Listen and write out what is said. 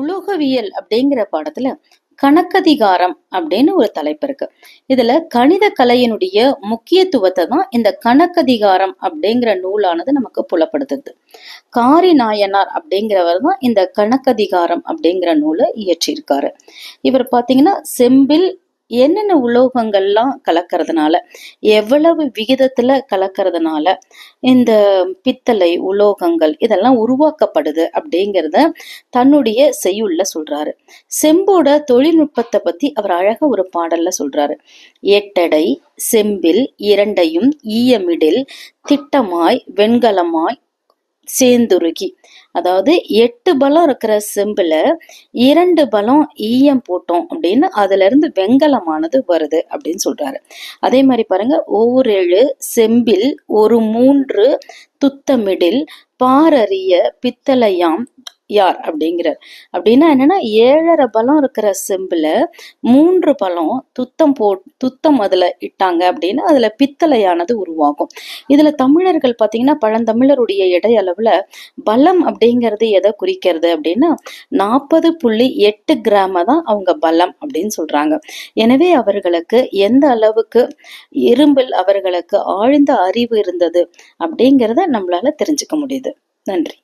உலோகவியல் அப்படிங்கிற பாடத்துல கணக்கதிகாரம் அப்படின்னு ஒரு தலைப்பு இருக்கு. இதுல கணித கலையினுடைய முக்கியத்துவத்தை தான் இந்த கணக்கதிகாரம் அப்படிங்கிற நூலானது நமக்கு புலப்படுத்துது. காரி நாயனார் அப்படிங்கிறவர் தான் இந்த கணக்கதிகாரம் அப்படிங்கிற நூலை இயற்றியிருக்காரு. இவர் பாத்தீங்கன்னா செம்பில் என்னென்ன உலோகங்கள்லாம் கலக்கிறதுனால எவ்வளவு விகிதத்துல கலக்கிறதுனால இந்த பித்தளை உலோகங்கள் இதெல்லாம் உருவாக்கப்படுது அப்படிங்கிறத தன்னுடைய செய்யுள்ள சொல்றாரு. செம்போட தொழில்நுட்பத்தை பத்தி அவர் அழகாக ஒரு பாடல்ல சொல்றாரு. எட்டடை செம்பில் இரண்டையும் ஈயமிடில் திட்டமாய் வெண்கலமாய் சேர்ந்துருகி. அதாவது எட்டு பலம் இருக்கிற செம்புல இரண்டு பலம் ஈயம் போட்டோம் அப்படின்னு அதுல இருந்து வருது அப்படின்னு சொல்றாரு. அதே மாதிரி பாருங்க ஏழு செம்பில் ஒரு மூன்று துத்தமிடில் பாரறிய பித்தளையாம் யார் அப்படிங்கிறார். அப்படின்னா என்னன்னா ஏழரை பலம் இருக்கிற செம்பில் மூன்று பலம் துத்தம் போ துத்தம் அதுல இட்டாங்க அப்படின்னா அதுல பித்தளையானது உருவாகும். இதுல தமிழர்கள் பார்த்தீங்கன்னா பழந்தமிழருடைய எடை அளவுல பலம் அப்படிங்கிறது எதை குறிக்கிறது அப்படின்னா நாற்பது புள்ளி எட்டு கிராம தான் அவங்க பலம் அப்படின்னு சொல்றாங்க. எனவே அவர்களுக்கு எந்த அளவுக்கு இரும்பில் அவர்களுக்கு ஆழ்ந்த அறிவு இருந்தது அப்படிங்கிறத நம்மளால தெரிஞ்சுக்க முடியுது. நன்றி.